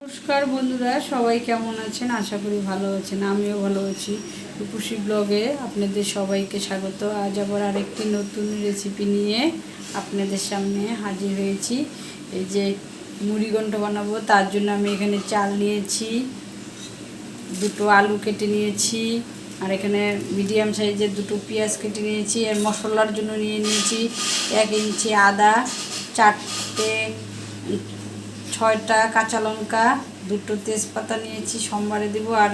নমস্কার বন্ধুরা, সবাই কেমন আছেন? আশা করি ভালো আছেন, আমিও ভালো আছি। রূপসী ব্লগে আপনাদের সবাইকে স্বাগত। আজ আবার আরেকটি নতুন রেসিপি নিয়ে আপনাদের সামনে হাজির হয়েছি। এই যে মুড়িঘণ্ট বানাবো, তার জন্য আমি এখানে চাল নিয়েছি, দুটো আলু কেটে নিয়েছি, আর এখানে মিডিয়াম সাইজের দুটো পেঁয়াজ কেটে নিয়েছি আর মশলার জন্য নিয়ে নিয়েছি এক ইঞ্চি আদা, চারটে ছয়টা কাঁচা লঙ্কা, দুটো তেজপাতা নিয়েছি, সোমবারে দেব, আর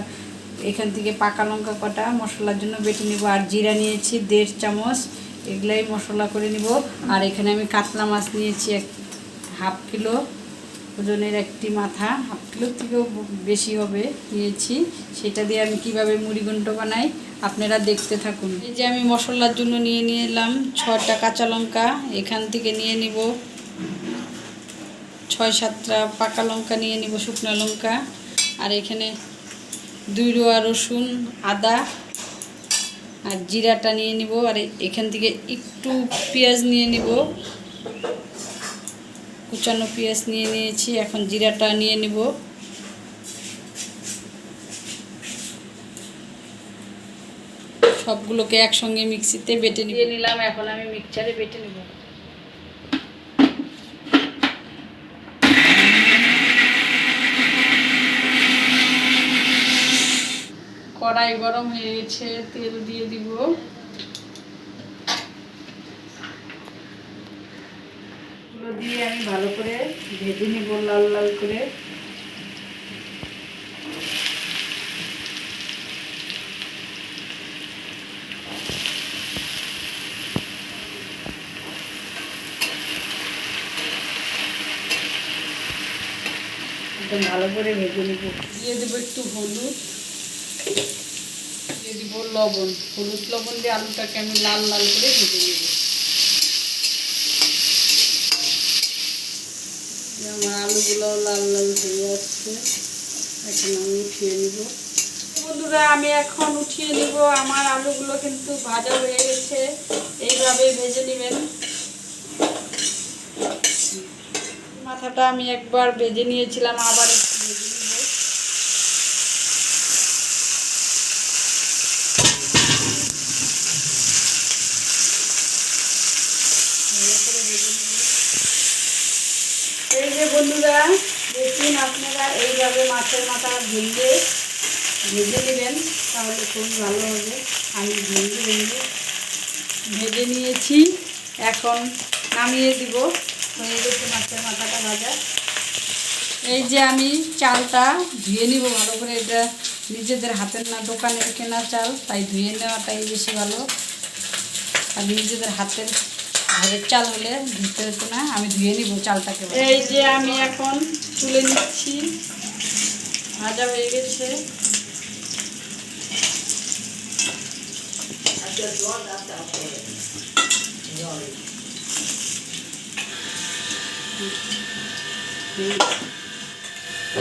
এখান থেকে পাকা লঙ্কা কটা মশলার জন্য বেটে নেব, আর জিরা নিয়েছি, দেড় চামচ, এগুলাই মশলা করে নিব। আর এখানে আমি কাতলা মাছ নিয়েছি এক, হাফ কিলো, ওজনের একটি মাথা, হাফ কিলোর থেকেও বেশি হবে নিয়েছি। সেটা দিয়ে আমি কীভাবে মুড়িঘণ্ট বানাই আপনারা দেখতে থাকুন। এই যে আমি মশলার জন্য নিয়ে নিলাম ছটা কাঁচা লঙ্কা, এখান থেকে নিয়ে নিব ছয় সাতটা পাকা লঙ্কা নিয়ে নিব, শুকনো লঙ্কা। আর এখানে দুই রোয়া রসুন, আদা আর জিরাটা নিয়ে নিব। আর এখান থেকে একটু পেঁয়াজ নিয়ে নিব। কুচানো পেঁয়াজ নিয়ে নিয়েছি, এখন জিরাটা নিয়ে নিব। সবগুলোকে একসঙ্গে মিক্সিতে বেটে নিয়ে নিলাম, এখন আমি মিক্সচারে বেটে নেব। কড়াই গরম হয়ে গেছে তেল দিয়ে দিব। এগুলো দিয়ে আমি ভালো করে ভেজে নিব লাল লাল করে। একদম ভালো করে ভেজে নিব। দিয়ে দেবো একটু হলুদ। লবণ, হলুদ লবণ দিয়ে আলুটাকে আমি লাল লাল করে ভেজে নেব। আমার আলুগুলো লাল লাল হয়ে যাচ্ছে এখন আমি উঠিয়ে নিব। বন্ধুরা, আমি এখন উঠিয়ে নিব। আমার আলুগুলো কিন্তু ভাজা হয়ে গেছে। এইভাবে ভেজে নেবেন। মাথাটা আমি একবার ভেজে নিয়েছিলাম, আবার একটু ভেজে নিব ভালো করে ভেজে নিব। এই যে বন্ধুরা, দেখুন আপনারা এইভাবে মাছের মাথা ভেঙে ভেজে নেবেন, তাহলে খুব ভালো হবে। আমি ভেঙে ভেঙে ভেজে নিয়েছি, এখন নামিয়ে দিব। হয়ে গেছে মাছের মাথাটা ভাজা। এই যে আমি চালটা ধুয়ে নিব ভালো করে, এটা নিজেদের হাতের না, দোকানের কেনা চাল, তাই ধুয়ে নেওয়াটাই বেশি ভালো। আর নিজেদের হাতের ঘরের চাল হলে ধুতে হতো না, আমি ধুয়ে নিব চালটাকে এই যে আমি এখন তুলে নিচ্ছি, ভাজা হয়ে গেছে।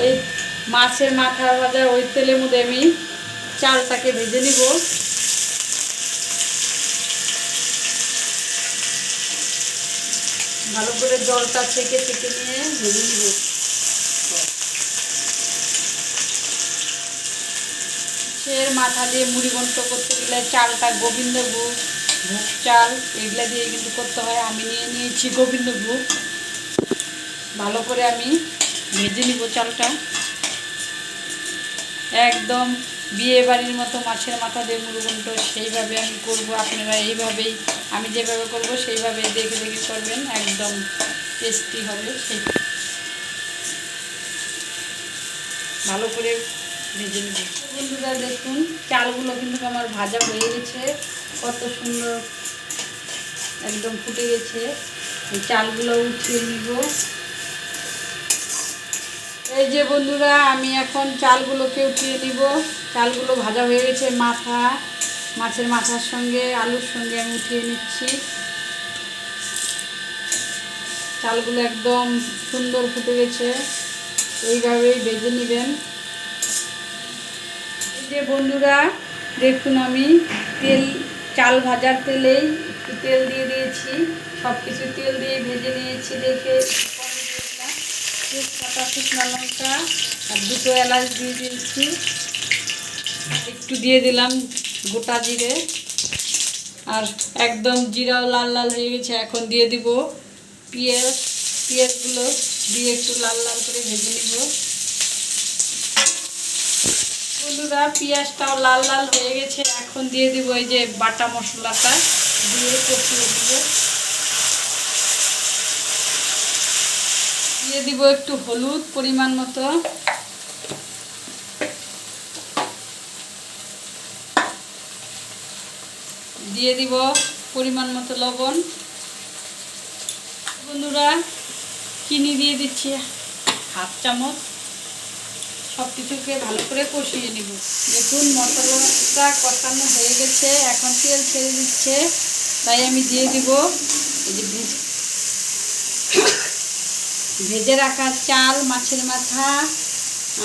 এই মাছের মাথা ভাজা ওই তেলের মধ্যে আমি চালটাকে ভেজে নিব। ভালো করে জলটা ছেঁকে ছেঁকে নিয়ে ভেজে নিব। সে মাথা দিয়ে মুড়ি ঘন্ট করতে গেলে চালটা গোবিন্দভোগ, ভোগ চাল, এগুলা দিয়ে কিন্তু করতে হয়। আমি নিয়ে নিয়েছি গোবিন্দভোগ। ভালো করে আমি ভেজে নিব চালটা। একদম বিয়ে বাড়ির মতো মাছের মাথা দিয়ে মুরগুন্ট সেইভাবে আমি করব, আপনারা এইভাবেই, আমি যেভাবে করব সেইভাবে দেখে দেখে করবেন, একদম টেস্টি হবে, সেই। ভালো করে ভেজে নেব। বন্ধুরা, দেখুন, চালগুলো কিন্তু আমার ভাজা হয়ে গেছে, কত সুন্দর, একদম ফুটে গেছে। এই চালগুলো উঠিয়ে নিব। এই যে বন্ধুরা, আমি এখন চালগুলোকে উঠিয়ে নিব। চালগুলো ভাজা হয়ে গেছে মাথা। মাছের মাথার সঙ্গে, আলুর সঙ্গে আমি উঠিয়ে নিচ্ছি। চালগুলো একদম সুন্দর ফুটে গেছে। এইভাবেই ভেজে নেবেন। এই যে বন্ধুরা, দেখুন আমি তেল, চাল ভাজার তেলেই তেল দিয়ে দিয়েছি। সব কিছু তেল দিয়ে ভেজে নিয়েছি দেখে। তেজপাতা শুকনো লঙ্কা আর দুটো এলাচ দিয়ে দিয়েছি। একটু দিয়ে দিলাম গোটা জিরে। আর একদম জিরাও লাল লাল হয়ে গেছে, এখন দিয়ে দিব পেঁয়াজ। পেঁয়াজগুলো দিয়ে একটু লাল লাল করে ভেজে নিব। বন্ধুরা, পেঁয়াজটাও লাল লাল হয়ে গেছে, এখন দিয়ে দিব এই যে বাটা মশলাটা, দিয়ে কষিয়ে দিব। দিব একটু হলুদ পরিমাণ মতো। দিয়ে দিব পরিমাণ মতো লবণ। বন্ধুরা, চিনি দিয়ে দিচ্ছি হাফ চামচ। সব কিছুকে ভালো করে কষিয়ে নিব। দেখুন, মশলাটা কষানো হয়ে গেছে, এখন তেল ছেড়ে দিচ্ছে। তাই আমি দিয়ে দিব এই যে ভেজে রাখা চাল, মাছের মাথা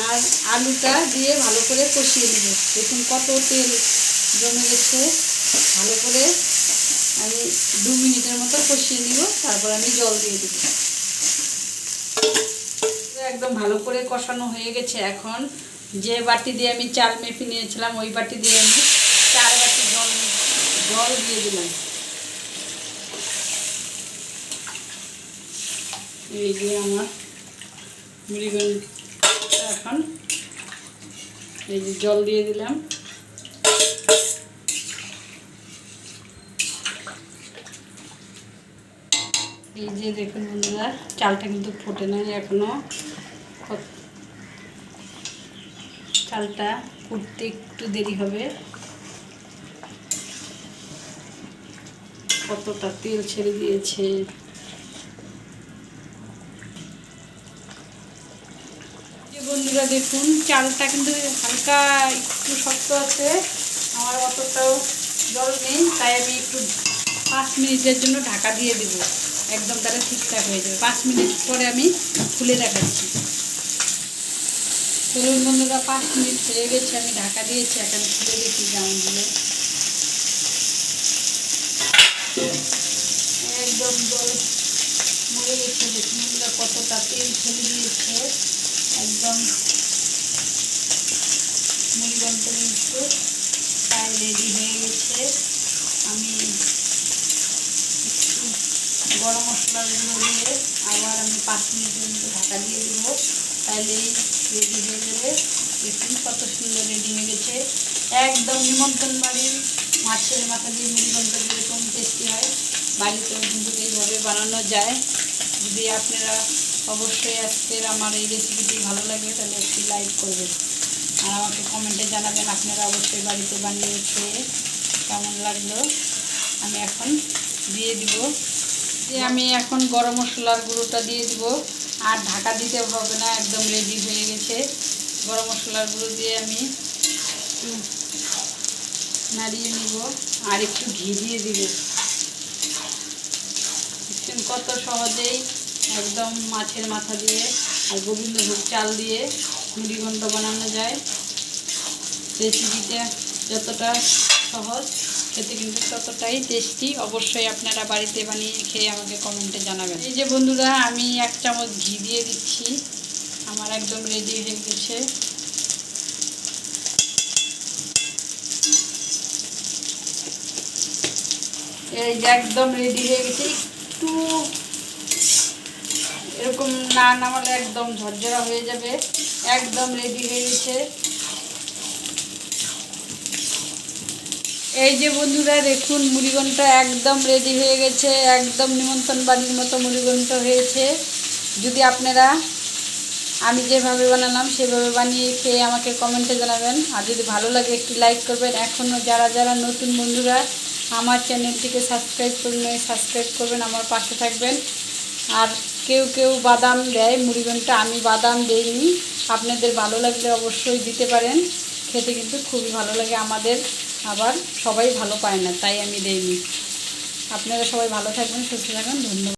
আর আলুটা দিয়ে ভালো করে কষিয়ে নেব। দেখুন কত তেল জমে গেছে। ভালো করে আমি দু মিনিটের মতো কষিয়ে নিব, তারপর আমি জল দিয়ে দেব। একদম ভালো করে কষানো হয়ে গেছে এখন। যে বাটি দিয়ে আমি চাল মেপে নিয়েছিলাম, ওই বাটি দিয়ে আমি চার বাটি জল জল দিয়ে দিলাম। এই যে আমার মুড়িগঞ্জ এখন এই যে জল দিয়ে দিলাম। এই যে দেখুন বন্ধুরা, চালটা কিন্তু ফোটে নাই এখনও। কত- চালটা ফুটতে একটু দেরি হবে। কতটা তেল ছেড়ে দিয়েছে যে বন্ধুরা দেখুন, চালটা কিন্তু হালকা একটু শক্ত আছে। আমার অতটাও জল নেই, তাই আমি একটু পাঁচ মিনিটের জন্য ঢাকা দিয়ে দেব। একদম তাহলে ঠিকঠাক হয়ে যাবে। পাঁচ মিনিট পরে আমি খুলে দেখাচ্ছি। চলুন বন্ধুরা, পাঁচ মিনিট হয়ে গেছে, আমি ঢাকা দিয়েছি, এখন খুলে দেখি জামগুলো একদম জল মরে গেছে, দেখুন কতটা তেল ছেড়ে দিয়েছে। একদম মুড়িগন্ত কিন্তু প্রায় রেডি হয়ে গেছে। আমি একটু গরম মশলার গুঁড়ো দিয়ে আবার আমি পাঁচ মিনিটের মতো ঢাকা দিয়ে দেবো। তাহলেই রেডি হয়ে যাবে। দেখুন কত সুন্দর রেডি হয়ে গেছে। একদম নিমন্ত্রণ বাড়ির মাছের মাথা দিয়ে মুড়িগন্ত যেরকম টেস্টি হয়। বাড়িতেও কিন্তু এইভাবে বানানো যায়। যদি আপনারা অবশ্যই আজকের আমার এই রেসিপিটি ভালো লাগে তাহলে একটি লাইক করবেন। আর আমাকে কমেন্টে জানাবেন আপনারা অবশ্যই বাড়িতে বানিয়ে খেয়ে কেমন লাগল। আমি এখন দিয়ে দিব। যে আমি এখন গরম মশলার গুঁড়োটা দিয়ে দিব। আর ঢাকা দিতে হবে না, একদম রেডি হয়ে গেছে। গরম মশলার গুঁড়ো দিয়ে আমি নাড়িয়ে নিব। আর একটু ঘি দিয়ে দিব। কত সহজেই একদম মাছের মাথা দিয়ে আর গোবিন্দভোগ চাল দিয়ে মুড়িঘণ্ট বানানো যায়। রেসিপিটা যতটা সহজ, খেতে কিন্তু ততটাই টেস্টি অবশ্যই আপনারা বাড়িতে বানিয়ে খেয়ে আমাকে কমেন্টে জানাবেন। এই যে বন্ধুরা, আমি এক চামচ ঘি দিয়ে দিচ্ছি। আমার একদম রেডি হয়ে গেছে। এই যে একদম রেডি হয়ে গেছে। একটু না নামালে একদম ঝরঝরা হয়ে যাবে, একদম রেডি হয়ে গেছে। এই যে বন্ধুরা, দেখুন মুড়িগনটা একদম রেডি হয়ে গেছে, একদম নিমন্ত্রণ বাড়ির মতো মুড়িগনটা হয়েছে। যদি আপনারা, আমি যেভাবে বানালাম, সেভাবে বানিয়ে খেয়ে আমাকে কমেন্টে জানাবেন। আর যদি ভালো লাগে, একটি লাইক করবেন। এখনও যারা যারা নতুন বন্ধুরা, আমার চ্যানেলটিকে সাবস্ক্রাইব করুন সাবস্ক্রাইব করবেন, আমার পাশে থাকবেন। আর কেউ কেউ বাদাম দেয় মুড়িগনটা আমি বাদাম দেইনি। আপনাদের ভালো লাগলে অবশ্যই দিতে পারেন। খেতে কিন্তু খুবই ভালো লাগে আমাদের, আবার সবাই ভালো পায় না, তাই আমি দেইনি। আপনারা সবাই ভালো থাকবেন, সুস্থ থাকবেন, ধন্যবাদ।